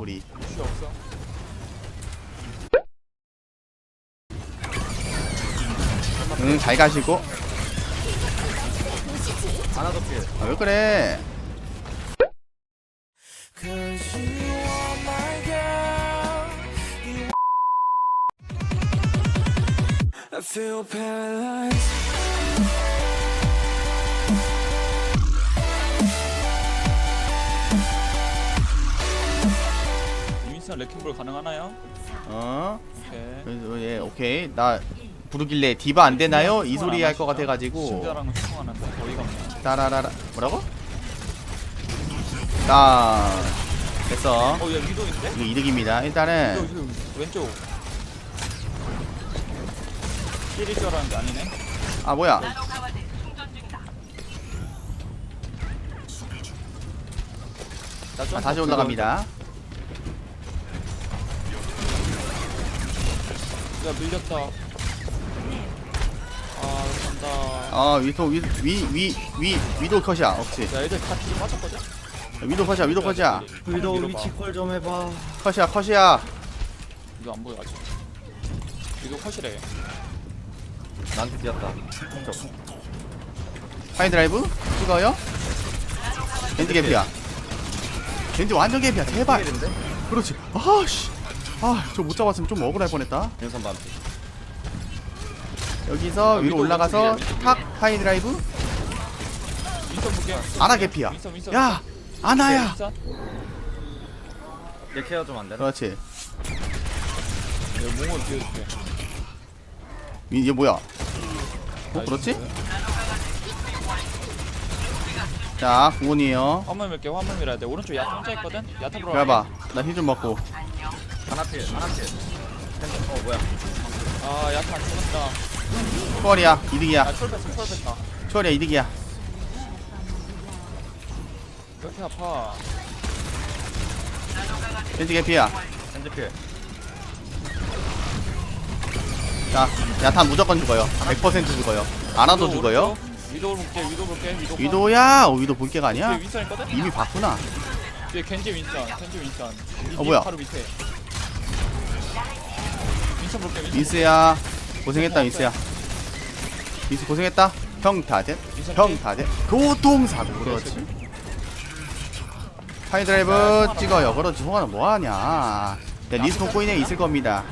우리 루시 없어 응 잘 가시고 하나 더 필. 아, 왜 그래 I feel paralyzed. 유인선 레킹볼 가능하나요? 어? 오케이. 그래서 예 오케이. 나 부르길래 디바 안 되나요? 이 소리 할 것 같아가지고. 어이가 없네. 따라라라. 뭐라고? 딱 됐어. 어 야 위도인데? 이거 이득입니다. 위도 일단은 위도 왼쪽. 힐일 줄 알았는데 아니네. 아 뭐야? 나 아, 다시 올라갑니다 야 밀렸다. 아 간다. 어 위도 위위위 위 위도 컷이야 억지 야 애들 다 뒤로 빠졌거든? 위도 컷이야 위도 컷이야. 위도. 위치 콜좀 해봐. 컷이야 컷이야. 이거 안 보여 아직. 이거 컷이래. 나한테 뛰었다. 하이드라이브? 찍어요? 겐지 개피야. 겐지 완전 개피야 제발? 그렇지. 아씨 아 저 못 잡았으면 좀 억울할 뻔했다. 반피. 여기서 위로 위도 올라가서 탁 하이 드라이브. 윈선 볼게 아나 개피야. 윈선 윈선 야 아나야. 얘 케어 좀 안 되나? 그렇지. 내가 몽을 비워줄게. 이- 이게 뭐야? 어 그렇지? 자 공원이에요. 화물 밀게 화물 밀어야 돼. 오른쪽 야타 혼자 있거든? 야타 보러 기다려봐. 나 힐 좀 먹고 하나 필. 하나 필. 어 뭐야? 아안 죽었다 초월이야 이득이야 아 철 뺐어 철 뺐다 초월이야 이득이야 왜 이렇게 아파 겐지 개피야 핸드 필. 자 야탄 무조건 죽어요 100% 죽어요 위도 죽어요 오른쪽. 위도 볼게 위도 볼게 위도 컷. 위도야 어, 위도 볼게가 뒤에 아니야 윈선 있거든? 이미 봤구나 뒤에 겐지 윈선 겐지 윈선 이- 어, 이 뭐야? 바로 밑에 볼게 민스야 고생했다 민스야. 민스 고생했다. 평타제? 민선 평타제? 교통사고. 그렇지. 하이드라이브 찍어요. 그렇지. 송아는 뭐하냐. 네, 리스폰 코인에 있을 겁니다.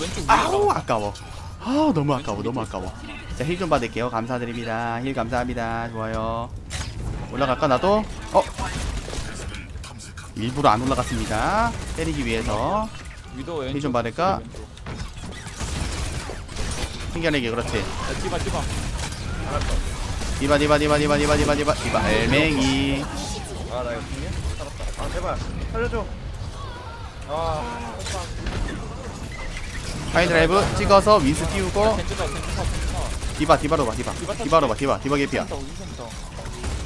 왼쪽 위에 아우 아까워. 아우 너무 아까워. 너무 아까워. 자 힐 좀 받을게요. 감사드립니다. 힐 감사합니다. 좋아요. 올라갈까 나도? 어? 일부러 안 올라갔습니다. 때리기 위해서. 위도 왼쪽 좀 받을까? 왼쪽. 튕겨내기 그렇지. 야 디바 디바. 디바 디바 디바 디바 디바 디바 디바 디바. 알맹이. 아나 이거 죽냐? 살았다. 아 제발. 살려줘. 아. 하이 드라이브 찍어서 윈스 띄우고. 겐지다 겐지다 겐지다. 디바 디바로 봐 디바. 디바로 봐 디바. 디바 개피야.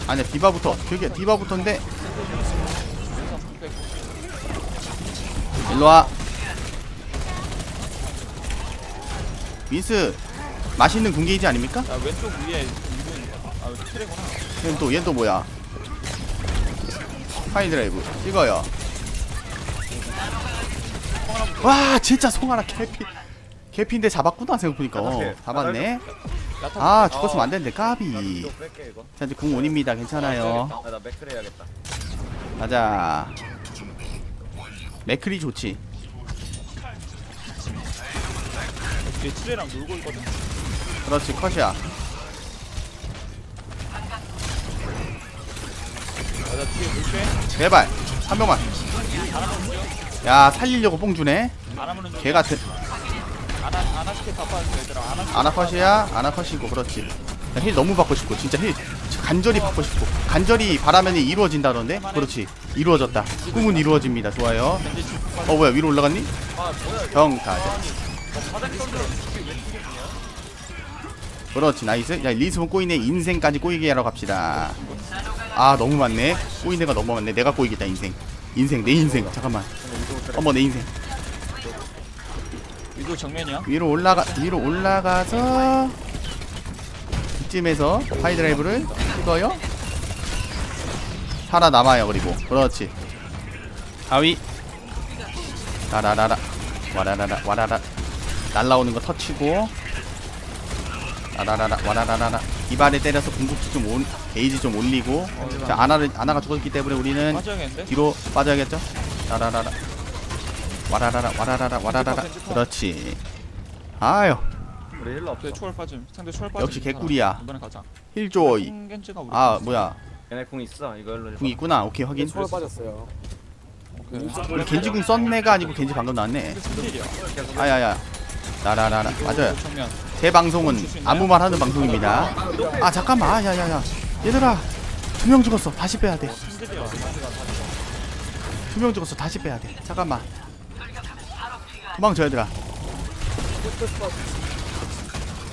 아니야 디바부터. 저기 디바부터인데 일로와 윈스 맛있는 군게이지 아닙니까? 야 왼쪽 위에 거야 아 트레구나 얘는 또, 얘는 또 뭐야? 하이드라이브 찍어요. 와, 진짜 송하나 개피. 개피인데 잡았구나 생각해보니까. 어, 잡았네. 야타 아, 죽었으면 안 되는데 까비. 이거 뺄게 이거. 자, 이제 궁 온입니다. 괜찮아요. 아나 맥크리 해야겠다. 가자. 맥클이 좋지. 뒤에 트레랑 놀고 있거든 그렇지, 컷이야. 야나 뒤에 볼게 제발 한 명만. 야, 살리려고 뽕 주네. 안 하면은 좀개 같은. 아나 아나 스킬 다 빠졌어 얘들아 아나 스킬 아나컷이야 아나컷이고 그렇지 야, 힐 너무 받고 싶고 진짜 힐 간절히 받고 싶고 간절히 바라면이 이루어진다던데? 그렇지. 이루어졌다. 꿈은 이루어집니다. 좋아요. 어 뭐야? 위로 올라갔니? 던져. 그렇지. 나이스. 야 리스본 꼬이네. 인생까지 꼬이게 하러 갑시다. 아 너무 많네. 꼬인 애가 너무 많네. 내가 꼬이겠다 인생. 인생 내 인생. 잠깐만. 어머 내 인생. 위도 정면이야? 위로 올라가 위로 올라가서 이쯤에서 하이드라이브를 찍어요. 살아남아요 그리고. 그렇지. 하위. 라라라라. 와라라라 와라라. 날라오는 거 터치고. 라라라라 와라라라라. 이발에 때려서 궁극기 좀 올, 게이지 좀 올리고. 자 아나를 아나가 죽었기 때문에 우리는 빠져야겠는데? 뒤로 빠져야겠죠? 라라라라. 와라라라 와라라라 와라라라. 그렇지. 아유 우리 힐러 없어. 네, 초월 빠짐. 상대 초월 빠짐. 역시 개꿀이야. 이번에 가자. 힐조 이. 겐지가 우리 아 뭐야. 얘네 궁 있어. 이거 일로 궁 있구나. 오케이 확인. 초월 빠졌어요. 오케이. 우리 겐지 궁 썼네가 아니고 겐지 방금 나왔네. 스킬이야. 아야야. 라라라라. 맞아요. 정면. 제 방송은 아무 말 하는 방송입니다. 아 잠깐만. 아, 야야야. 얘들아. 두 명 죽었어. 다시 빼야 돼. 두 스킬이야. 명 죽었어. 다시 빼야 돼. 잠깐만. 도망쳐 얘들아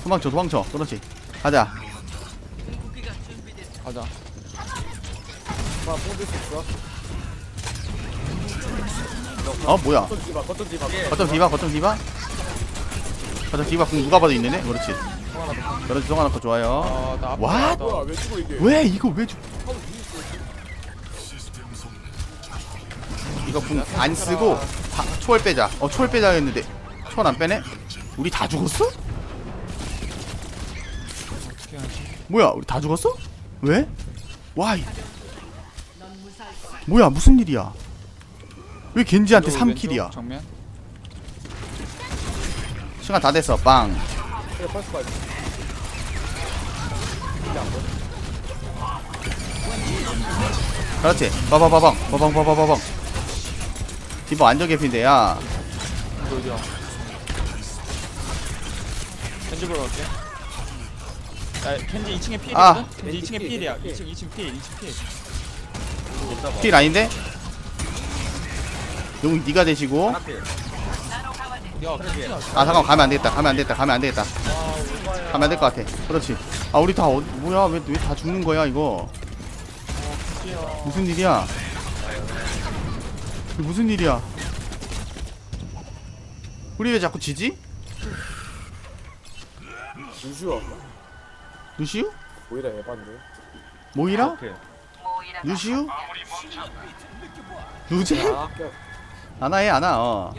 도망쳐 도망쳐 그렇지 가자 가자. 봐, 뽕들 수 있어. 어 뭐야 거점 거점. 거점 디바 거점 디바 거점 디바 궁 누가 봐도 있네 그렇지 그렇지 성환아 거 좋아요 아, 나? 나- 뭐야, 왜 죽어 이게? 왜 이거 왜 죽? 이거 궁 안 쓰고 다, 초월 빼자. 어 초월 빼자 했는데 초월 안 빼네? 우리 다 죽었어? 어떻게 하지? 뭐야 우리 다 죽었어? 왜? 와이 뭐야 무슨 일이야? 왜 겐지한테 왼쪽, 3킬이야? 왼쪽, 정면. 시간 다 됐어 빵. 그래, 펄스 빠지. 그렇지. 빠바바방 빠방 빠바바방. 디버 완전 개피인데 야. 어디야? 겐지 보러 갈게. 야, 겐지 2층에 필이거든? 아. 겐지 2층에 필이야. 2층, 2층 필, 2층 필. 킬 아닌데? 용 니가 되시고 하필 야, 겐지야. 아 잠깐 가면 안 되겠다 가면 안 되겠다 가면 안 되겠다 가면 안 될 것 같아 그렇지 아 우리 다 어, 뭐야 왜 왜 다 죽는 거야 이거 무슨 일이야 무슨 일이야 우리 왜 자꾸 지지? 루시오. 루시우? 오히려 에반데. 모이라? 오케이 루시우? 루제? 아, 껴. 아나 해 아나 어.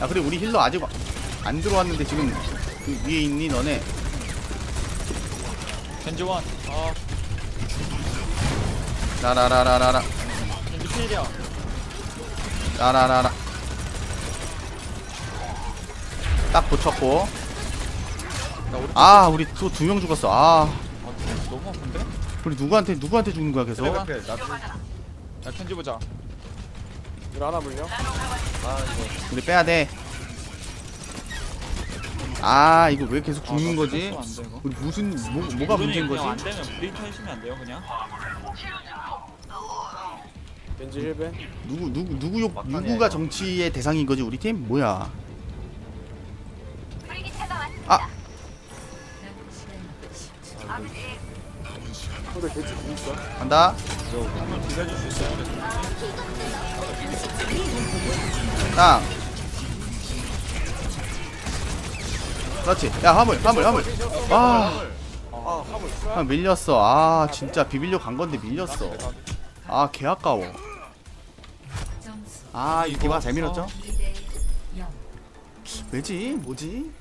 야 그래 우리 힐러 아직 안 들어왔는데 지금 그 위에 있니 너네 겐지 원. 아, 라라라라라라 겐지 필이야. 라라라라 딱 붙였고 아 우리 또 두 명 죽었어 아 아, 너무 아픈데? 우리 누구한테 누구한테 죽는 거야 계속 야, 겐지 보자. 이거 하나 물려? 아 이거 우리 빼야 돼아 이거 왜 계속 죽는 아, 거지 안 돼, 이거. 우리 무슨 뭐, 뭐가 문제인 안 거지 되면 브레이크 해주면 안 돼요, 그냥? 겐지 1배. 누구 누구 누구 욕 누구가 이거. 정치의 대상인 거지 우리 팀 뭐야 근데 겐지 공 있어? 간다. 땅 그렇지 야 화물 화물 화물 아 아, 화물. 아, 밀렸어. 아, 진짜 비빌려 간 건데 밀렸어. 아, 개 아까워. 아, 이 디바가 잘 밀었죠? 왜지? 뭐지?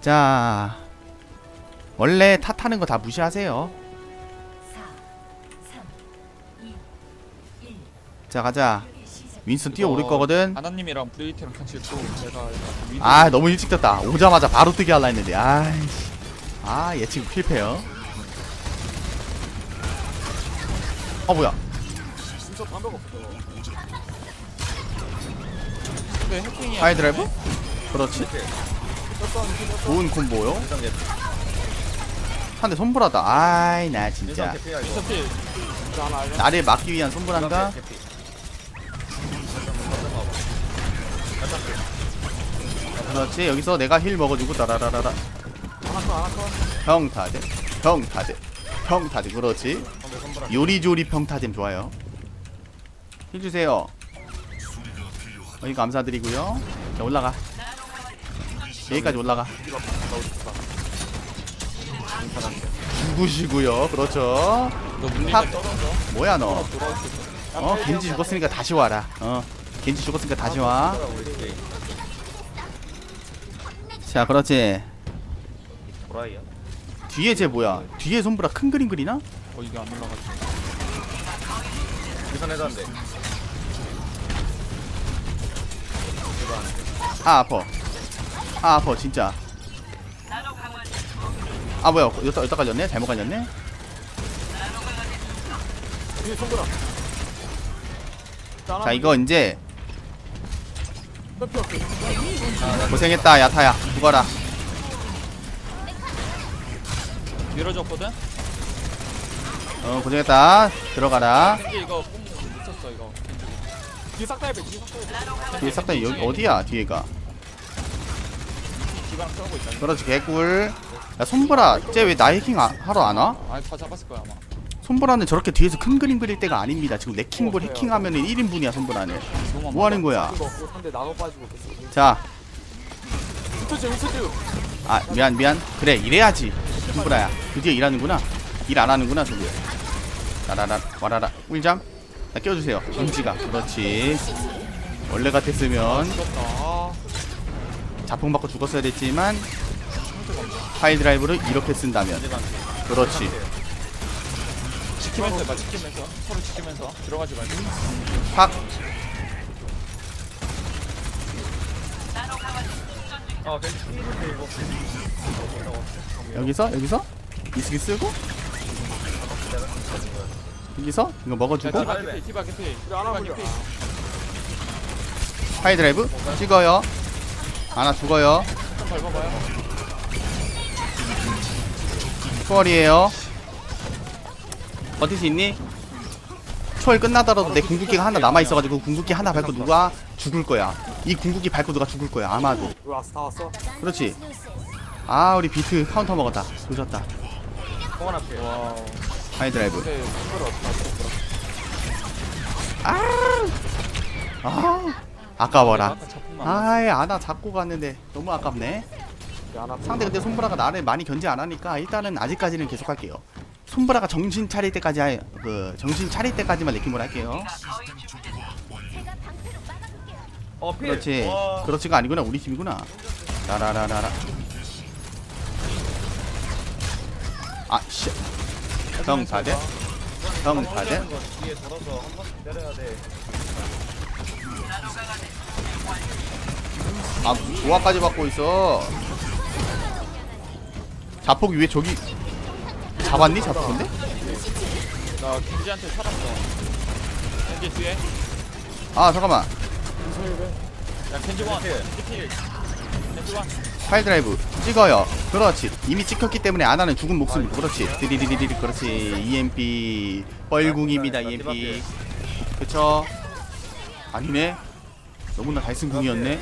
자, 원래 탓하는 거 다 무시하세요. 자, 가자. 윈스턴 뛰어오를 거거든. 아나님이랑 브레이트랑 같이 있고 제가 일단 아, 너무 일찍 떴다. 오자마자 바로 뜨게 하려 했는데. 아이씨. 아, 예측 실패요. 어, 뭐야? 진짜 방법 없어. 근데 해킹이야. 하이드라이브? 그렇지. 좋은 콤보요. 일단 얘한대 손불하다. 아이, 나 진짜. 나를 막기 위한 손불한가? 개피 그렇지. 여기서 내가 힐 먹어주고 따라라라라. 평타잼. 평타잼. 평타잼. 그렇지. 요리조리 평타잼 좋아요. 힐 주세요. 여기 감사드리고요. 자, 올라가. 여기까지 올라가. 죽으시고요 그렇죠 너 탑. 떨어져. 뭐야 너. 어 겐지 죽었으니까 다시 와라 어 겐지 죽었으니까 다시 와 자 그렇지 도라이야 뒤에 쟤 뭐야 뒤에 손보라 큰 그림 그리나? 어 이게 안 올라가지. 계산 해도 안 돼 아 아파 아 아파 진짜 아 뭐야 여기다 여기다 갈렸네 잘못 갈렸네 뒤에 손보라. 자 이거 이제. 고생했다 야타야 죽어라 밀어줬거든. 어 고생했다 들어가라 이거 이거. 뒤에 싹다 해봐. 뒤에 싹다 해봐. 뒤에 싹다 여기 어디야 뒤에가 기방 싸우고 있다. 그렇지 개꿀. 야 손보라 쟤 왜 나이 해킹 아- 하러 안 와? 아니 다 잡았을 거야 아마. 손보라는 저렇게 뒤에서 큰 그림 그릴 때가 아닙니다. 지금 레킹볼 해킹하면 은 1인분이야 손보라는. 너무 뭐 하는 거야? 이거 없고 상대 나눠 빠지고 됐어. 자. 후투즈 후투즈. 아 미안 미안. 그래 이래야지 손보라야. 드디어 일하는구나. 일 안 하는구나 저기 라라라 와라라. 꿀잠? 나 껴주세요. 김치가. 그렇지. 원래 같았으면. 죽었다. 아, 자폭 맞고 죽었어야 됐지만 파일 드라이브를 이렇게 쓴다면. 그렇지. 지키면서 해봐 지키면서 서로 지키면서 들어가지 말고. 팍어 이거. 여기서? 여기서? 이스기 쓰고? 여기서? 이거 먹어주고? 티바 개피 티바 개피. 파일 드라이브? 찍어요 하나 죽어요 좀 밟아봐요. 초월이에요 버틸 수 있니? 초월 끝나더라도 내 궁극기가 하나 남아 있어가지고 궁극기 하나 밟고 누가 죽을 거야 이 궁극기 밟고 누가 죽을 거야 아마도 다 왔어? 그렇지 아 우리 비트 카운터 먹었다 조졌다 공원 앞에 와. 파일 드라이브 근데? 아아 까워라. 아까 작품만. 아이 아나 잡고 갔는데 너무 아깝네. 상대 근데 손브라가 나를 많이 견제 안 하니까 일단은 아직까지는 계속 할게요. 손브라가 정신 차릴 때까지 할, 그 정신 차릴 때까지만 레킹볼 할게요. 어 필! 그렇지. 와 그렇지가 아니구나. 우리 팀이구나. 라라라라라. 아씨. 형 다대 형 다대 거 뒤에 돌아서 한 번씩 때려야 돼 아 조화까지 받고 있어. 자폭이 왜 저기 잡았니? 자폭인데? 나 켄지한테 살았어. 켄지 뒤에. 아 잠깐만. 야 켄지 원. 필. 파일 드라이브. 찍어요. 그렇지. 이미 찍혔기 때문에 안 하는 죽은 목숨. 그렇지. 디디디디디. 그렇지. EMP 뻘궁입니다 EMP 그쵸? 아니네. 너무나 달승궁이었네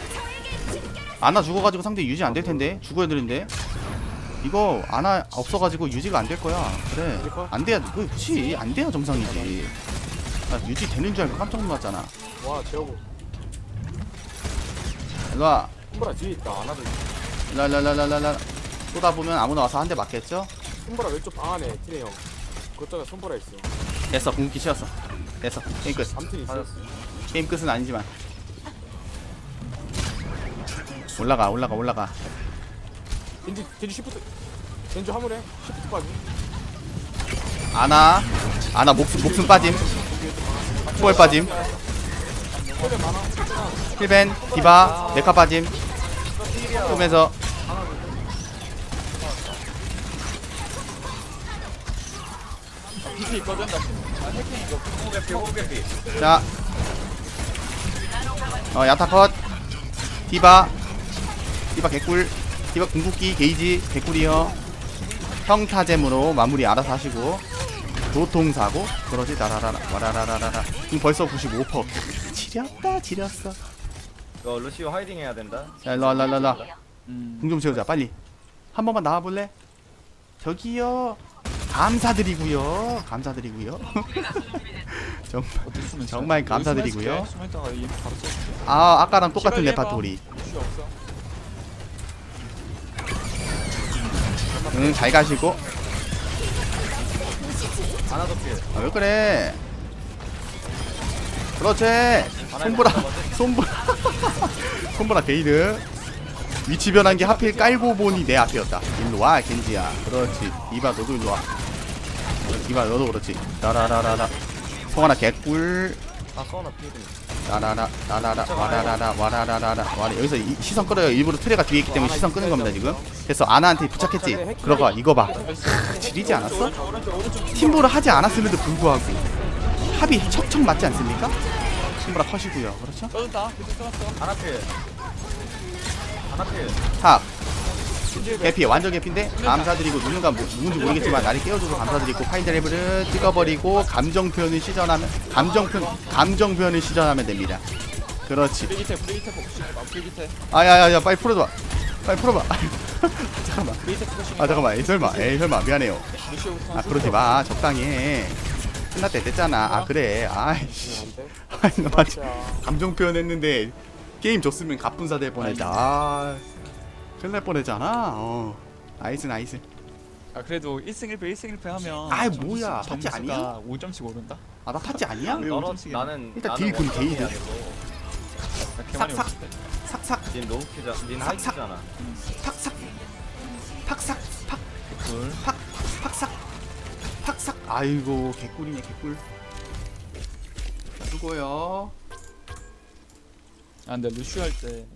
아나 죽어가지고 상대 유지 안 될 텐데 죽어야 되는데 이거 아나 없어가지고 유지가 안 될 거야 그래 안 돼야 그 그치 안 돼야 정상이지 나 유지 되는 줄 알고 깜짝 놀랐잖아 와 재호고. 일로와 손보라 뒤에 있다. 안 하도. 라라라라라라 쏘다 보면 아무나 와서 한 대 맞겠죠? 손보라 왼쪽 방 안에 티네 형. 그쪽에 손보라 있어. 됐어 궁극기 치웠어 됐어 게임 끝 잠튼 있어. 게임 끝은 아니지만 올라가 올라가 올라가 겐지 겐지 시프트. 겐지 화물에 시프트 빠지. 아나 아나 목숨 목숨 빠짐 초월 빠짐 많아. 힐벤 디바 메카 빠짐 쏘면서 비트 있거든. 나 아, 해킹 이거. 호개피 호개피 자 어, 야타 컷 디바 디바 개꿀 디바 궁극기 게이지 개꿀이요. 평타잼으로 마무리 알아서 하시고 도통사고 그러지 나라라라 와라라라라라. 지금 벌써 95% 지렸다 지렸어. 이거 루시오 하이딩 해야 된다. 자 일로와 일로와 일로와. 음. 궁좀 채우자 빨리. 한 번만 나와볼래? 저기요. 감사드리고요. 감사드리고요. 정, 정말 여기 감사드리고요. 아 아까랑 똑같은. 레파토리 이슈 없어. 응 잘 가시고 하나도 필. 아, 왜 그래? 그렇지. 손보라, 손보라, 손보라 게이드. 위치 변한 게 하필 깔고 보니 내 앞이었다. 일로 와, 겐지야. 그렇지. 이봐, 너도 일로 와. 이봐, 너도 그렇지. 라라라라라. 송하나 개꿀. 아 써나 필 이. 라라라, 라라라, 와라라라, 와라라라라. 와라. 여기서 이, 시선 끌어요. 일부러 트레가 뒤에 있기 때문에 시선 끄는 겁니다, 지금. 그래서 아나한테 부착했지. 그러가, 이거 봐. 지리지 않았어? 팀보를 하지 않았음에도 불구하고 합이 척척 맞지 않습니까? 팀보라 컷이고요 그렇죠? 하나 필. 하나 필. 탑 개피 완전 개피인데 감사드리고 누군가 뭐, 누군지 모르겠지만 나를 깨워줘서 감사드리고 파인드레브를 찍어버리고 감정 표현을 시전하면 감정 표현 감정 표현을 시전하면 됩니다. 그렇지. 아야야야 빨리 풀어줘. 빨리 풀어봐. 잠깐만. 아 잠깐만. 에이 설마. 에이 설마. 미안해요. 아 그러지 마. 적당히 해. 끝날 때 됐잖아. 아 그래. 아이씨. 맞지 감정 표현했는데 게임 졌으면 갑분사 될 뻔했다 아 큰일 날 뻔했잖아. 어. 나이스 나이스. 아 그래도 1승 1패 1승 1패 하면 아이, 점수- 뭐야, 점수가 아니야? 5점씩 오른다? 아나 탔지 아니야? 왜 너는 오점씩이야? 나는 일단 나는 딜금나 개많이 삭삭. 삭삭 닌 로우 키자. 닌 하이 삭삭. 키잖아. 팍삭. 팍삭. 팍. 둘팍 팍삭. 팍삭. 아이고 개꿀이네 개꿀. 수고요. 아 근데 루시오 할때